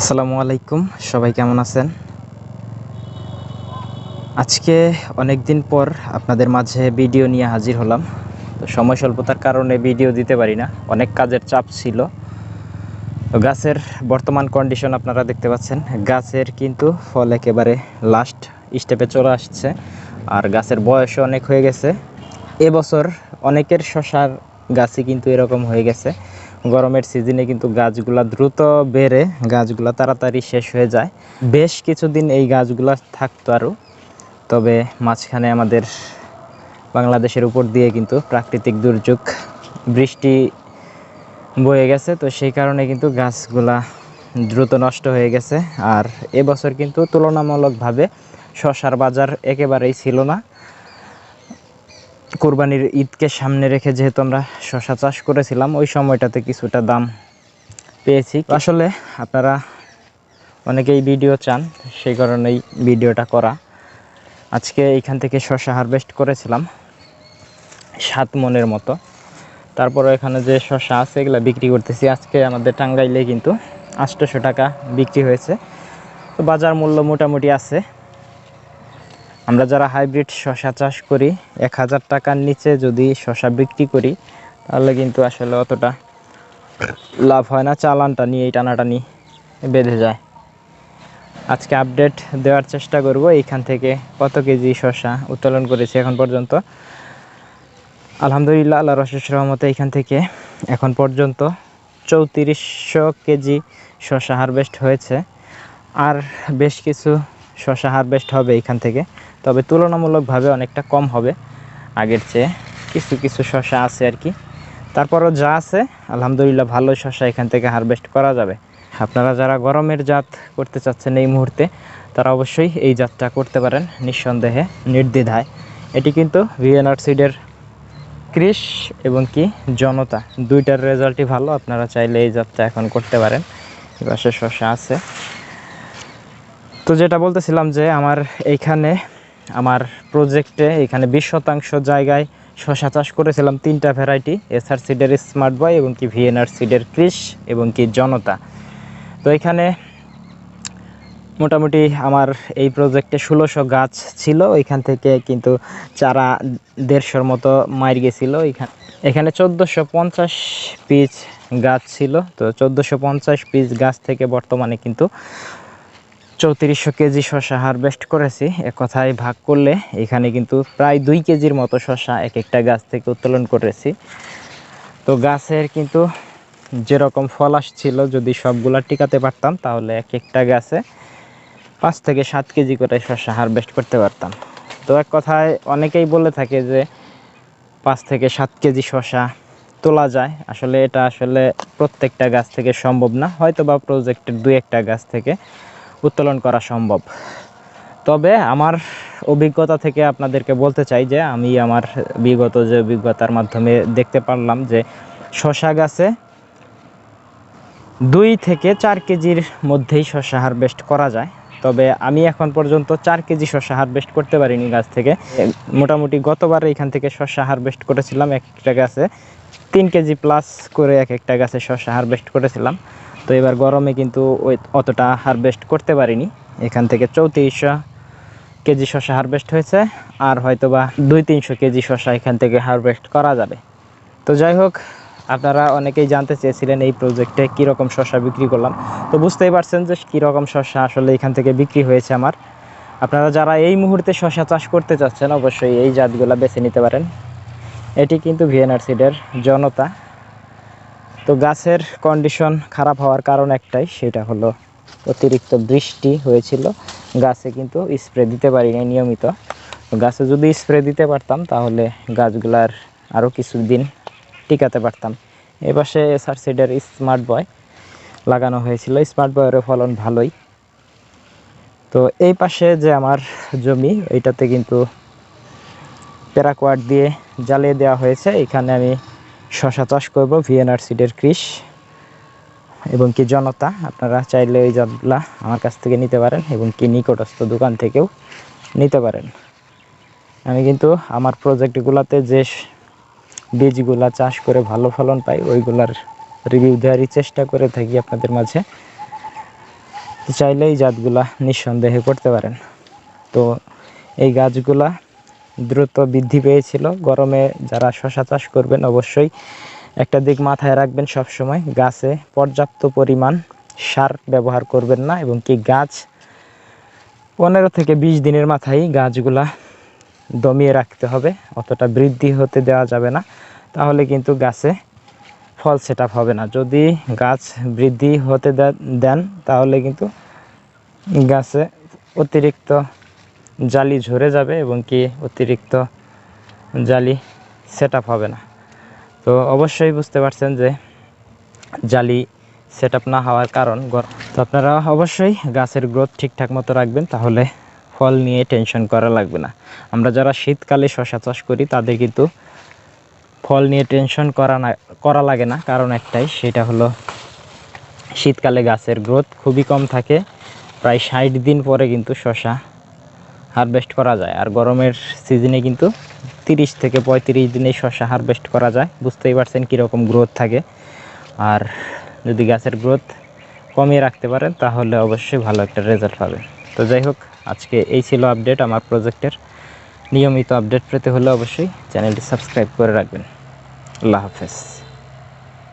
আসসালামু আলাইকুম, সবাই কেমন আছেন? আজকে অনেক দিন পর আপনাদের মাঝে ভিডিও নিয়ে হাজির হলাম। তো সময় স্বল্পতার কারণে ভিডিও দিতে পারি না, অনেক কাজের চাপ ছিল। তো গাছের বর্তমান কন্ডিশন আপনারা দেখতে পাচ্ছেন, গাছের কিন্তু ফল একেবারে লাস্ট স্টেপে চলে আসছে, আর গাছের বয়সও অনেক হয়ে গেছে। এবছর অনেকের শশার গাছই কিন্তু এরকম হয়ে গেছে। গরমের সিজনে কিন্তু গাছগুলা দ্রুত বেড়ে, গাছগুলা তাড়াতাড়ি শেষ হয়ে যায়। বেশ কিছুদিন এই গাছগুলা থাকতো আরও তবে মাঝখানে আমাদের বাংলাদেশের উপর দিয়ে কিন্তু প্রাকৃতিক দুর্যোগ, বৃষ্টি বয়ে গেছে, তো সেই কারণে কিন্তু গাছগুলা দ্রুত নষ্ট হয়ে গেছে। আর এবছর কিন্তু তুলনামূলকভাবে শশার বাজার একেবারেই ছিল না। কোরবানির ঈদকে সামনে রেখে যেহেতু আমরা শশা চাষ করেছিলাম, ওই সময়টাতে কিছুটা দাম পেয়েছি। আসলে আপনারা অনেকেই ভিডিও চান, সেই কারণেই ভিডিওটা করা। আজকে এইখান থেকে শশা হারভেস্ট করেছিলাম, সাত মনের মতো। তারপরে এখানে যে শশা আছে, এগুলো বিক্রি করতেছি। আজকে আমাদের টাঙ্গাইলে কিন্তু আটশোশো টাকা বিক্রি হয়েছে। তো বাজার মূল্য মোটামুটি আছে। আমরা যারা হাইব্রিড শশা চাষ করি, এক হাজার টাকার নিচে যদি শশা বিক্রি করি, তাহলে কিন্তু আসলে অতটা লাভ হয় না, চালানটা নিয়ে এই টানাটানি বেঁধে যায়। আজকে আপডেট দেওয়ার চেষ্টা করব, এইখান থেকে কত কেজি শশা উত্তোলন করেছি এখন পর্যন্ত। আলহামদুলিল্লাহ আল্লাহ রশেষ রহমতে এইখান থেকে এখন পর্যন্ত চৌত্রিশশো কেজি শশা হারভেস্ট হয়েছে। আর বেশ কিছু শশা হারভেস্ট হবে এইখান থেকে। তবে তুলনামূলকভাবে অনেকটা কম হবে আগের চেয়ে। কিছু কিছু শশা আছে আর কি। তারপরও যা আছে, আলহামদুলিল্লাহ ভালো শশা এখান থেকে হারভেস্ট করা যাবে। আপনারা যারা গরমের জাত করতে চাচ্ছেন এই মুহূর্তে, তারা অবশ্যই এই জাতটা করতে পারেন নিঃসন্দেহে, নির্দ্বিধায়। এটি কিন্তু ভিএনআর সিডের কৃষ এবং কি জনতা। দুইটার রেজাল্টই ভালো, আপনারা চাইলে এই জাতটা এখন করতে পারেন। এপাশে শশা আছে। তো যেটা বলতেছিলাম যে আমার এইখানে আমার প্রজেক্টে এখানে বিশ শতাংশ জায়গায় শশা চাষ করেছিলাম, তিনটা ভ্যারাইটি এসআর সিডের স্মার্ট বয় এবং কি ভিএনআর সিডের কৃষ এবং কি জনতা। তো এখানে মোটামুটি আমার এই প্রজেক্টে ষোলোশো গাছ ছিল, ওইখান থেকে কিন্তু চারা দেড়শোর মতো মার গেছিল। এখানে এখানে চোদ্দোশো পঞ্চাশ পিস গাছ ছিল, তো চোদ্দোশো পঞ্চাশ পিস গাছ থেকে বর্তমানে কিন্তু চৌত্রিশশো কেজি শশা হারভেস্ট করেছি। এক কথায় ভাগ করলে এখানে কিন্তু প্রায় দুই কেজির মতো শশা এক একটা গাছ থেকে উত্তোলন করেছি। তো গাছের কিন্তু যেরকম ফল আসছিল, যদি সবগুলা টিকাতে পারতাম, তাহলে এক একটা গাছে পাঁচ থেকে সাত কেজি করে শশা হারভেস্ট করতে পারতাম। তো এক কথায় অনেকেই বলে থাকে যে পাঁচ থেকে সাত কেজি শশা তোলা যায়। আসলে এটা আসলে প্রত্যেকটা গাছ থেকে সম্ভব না। হয়তো বা প্রজেক্টের দুই একটা গাছ থেকে। উত্তোলন করা সম্ভব। তবে আমার অভিজ্ঞতা থেকে আপনাদেরকে বলতে চাই যে, আমি আমার বিগত যে অভিজ্ঞতার মাধ্যমে দেখতে পারলাম যে শশা গাছে দুই থেকে চার কেজির মধ্যেই শশা হারভেস্ট করা যায়। তবে আমি এখন পর্যন্ত চার কেজি শশা হারভেস্ট করতে পারিনি গাছ থেকে। মোটামুটি গতবার এখান থেকে শশা হারভেস্ট করেছিলাম একটা গাছে। তিন কেজি প্লাস করে এক একটা গাছে শশা হারভেস্ট করেছিলাম। তো এবার গরমে কিন্তু ওই অতটা হারভেস্ট করতে পারিনি। এখান থেকে চৌত্রিশশো কেজি শশা হারভেস্ট হয়েছে, আর হয়তো বা দুই তিনশো কেজি শশা এখান থেকে হারভেস্ট করা যাবে। তো যাই হোক, আপনারা অনেকেই জানতে চেয়েছিলেন এই প্রজেক্টে কীরকম শশা বিক্রি করলাম। তো বুঝতেই পারছেন যে কীরকম শশা আসলে এখান থেকে বিক্রি হয়েছে আমার। আপনারা যারা এই মুহূর্তে শশা চাষ করতে চাচ্ছেন, অবশ্যই এই জাতগুলো বেছে নিতে পারেন। এটি কিন্তু ভিএনআর সিডের জনতা। তো গাছের কন্ডিশন খারাপ হওয়ার কারণ একটাই, সেটা হলো অতিরিক্ত বৃষ্টি হয়েছিল। গাছে কিন্তু স্প্রে দিতে পারিনি নিয়মিত। গাছে যদি স্প্রে দিতে পারতাম, তাহলে গাছগুলার আরও কিছুদিন টিকাতে পারতাম। এপাশে এসআর সিডের স্মার্ট বয় লাগানো হয়েছিল। স্মার্ট বয়েরও ফলন ভালোই। তো এই পাশে যে আমার জমি এইটাতে কিন্তু প্যারাকোয়াট দিয়ে জ্বালিয়ে দেওয়া হয়েছে। এখানে আমি শশা চাষ করব ভিএনআর সিডের কৃষ। এবং কি জনতা, আপনারা চাইলে ওই জাতগুলা আমার কাছ থেকে নিতে পারেন এবং কি নিকটস্থ দোকান থেকেও নিতে পারেন। আমি কিন্তু আমার প্রজেক্টগুলোতে যে বীজগুলা চাষ করে ভালো ফলন পাই, ওইগুলার রিভিউ দেওয়ারই চেষ্টা করে থাকি আপনাদের মাঝে। চাইলে এই জাতগুলা নিঃসন্দেহে করতে পারেন। তো এই গাছগুলা দ্রুত বৃদ্ধি পেয়েছিল। গরমে যারা শশা চাষ করবেন অবশ্যই একটা দিক মাথায় রাখবেন সব সময় গাছে পর্যাপ্ত পরিমাণ সার ব্যবহার করবেন না এবং কি গাছ পনেরো থেকে বিশ দিনের মাথায় গাছগুলা দমিয়ে রাখতে হবে, অতটা বৃদ্ধি হতে দেওয়া যাবে না। তাহলে কিন্তু গাছে ফল সেট হবে না। যদি গাছ বৃদ্ধি হতে দেন তাহলে কিন্তু গাছে অতিরিক্ত জালি ঝরে যাবে এবং কি অতিরিক্ত জালি সেট হবে না। তো অবশ্যই বুঝতে পারছেন যে জালি সেট না হওয়ার কারণ তো আপনারা অবশ্যই গাছের গ্রোথ ঠিকঠাক মতো রাখবেন, তাহলে ফল নিয়ে টেনশন করা লাগবে না। আমরা যারা শীতকালে শশা চাষ করি, তাদের কিন্তু ফল নিয়ে টেনশন করা না, করা লাগে না। কারণ একটাই, সেটা হলো শীতকালে গাছের গ্রোথ খুবই কম থাকে। প্রায় ষাট দিন পরে কিন্তু শশা হারভেস্ট করা যায়। আর গরমের সিজনে কিন্তু তিরিশ থেকে পঁয়ত্রিশ দিনে শশা হারভেস্ট করা যায়। বুঝতেই পারছেন কীরকম গ্রোথ থাকে। আর যদি গাছের গ্রোথ কমিয়ে রাখতে পারেন, তাহলে অবশ্যই ভালো একটা রেজাল্ট পাবে তো যাই হোক, আজকে এই ছিল আপডেট আমার প্রজেক্টের নিয়মিত আপডেট পেতে হলে অবশ্যই চ্যানেলটি সাবস্ক্রাইব করে রাখবেন। আল্লাহ হাফেজ।